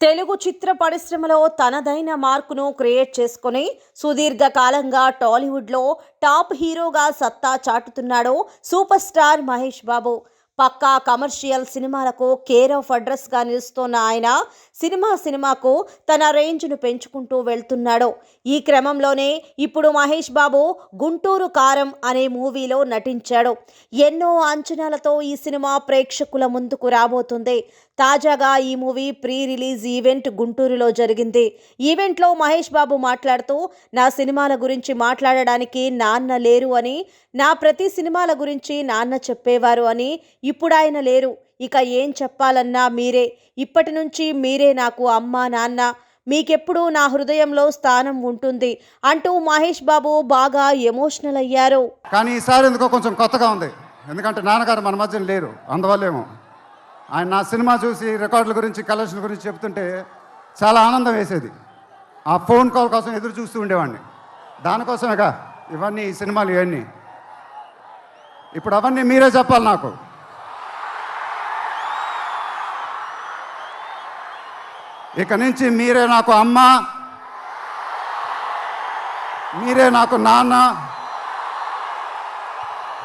తెలుగు చిత్ర పరిశ్రమలో తనదైన మార్కును క్రియేట్ చేసుకుని సుదీర్ఘ కాలంగా టాలీవుడ్లో టాప్ హీరోగా సత్తా చాటుతున్నాడు సూపర్ స్టార్ మహేష్ బాబు. పక్కా కమర్షియల్ సినిమాలకు కేర్ ఆఫ్ అడ్రస్గా నిలుస్తున్న ఆయన సినిమా సినిమాకు తన రేంజ్ను పెంచుకుంటూ వెళ్తున్నాడు. ఈ క్రమంలోనే ఇప్పుడు మహేష్ బాబు గుంటూరు కారం అనే మూవీలో నటించాడు. ఎన్నో అంచనాలతో ఈ సినిమా ప్రేక్షకుల ముందుకు రాబోతుంది. తాజాగా ఈ మూవీ ప్రీ రిలీజ్ ఈవెంట్ గుంటూరులో జరిగింది. ఈవెంట్లో మహేష్ బాబు మాట్లాడుతూ నా సినిమాల గురించి మాట్లాడడానికి నాన్న లేరు అని నా ప్రతి సినిమాల గురించి నాన్న చెప్పేవారు అని ఇప్పుడు ఆయన లేరు. ఇక ఏం చెప్పాలన్నా మీరే. ఇప్పటి నుంచి మీరే నాకు అమ్మ నాన్న. మీకెప్పుడూ నా హృదయంలో స్థానం ఉంటుంది అంటూ మహేష్ బాబు బాగా ఎమోషనల్ అయ్యారు. కానీ ఈసారి ఎందుకో కొంచెం కొత్తగా ఉంది. ఎందుకంటే నాన్నగారు మన మధ్యన లేరు. అందువల్లేమో. ఆయన నా సినిమా చూసి రికార్డుల గురించి కలెక్షన్ గురించి చెప్తుంటే చాలా ఆనందం వేసేది. ఆ ఫోన్ కాల్ కోసం ఎదురు చూస్తూ ఉండేవాడిని. దానికోసమేగా ఇవన్నీ ఈ సినిమాలు ఇవన్నీ. ఇప్పుడు అవన్నీ మీరే చెప్పాలి నాకు. ఇక నుంచి మీరే నాకు అమ్మ మీరే నాకు నాన్న.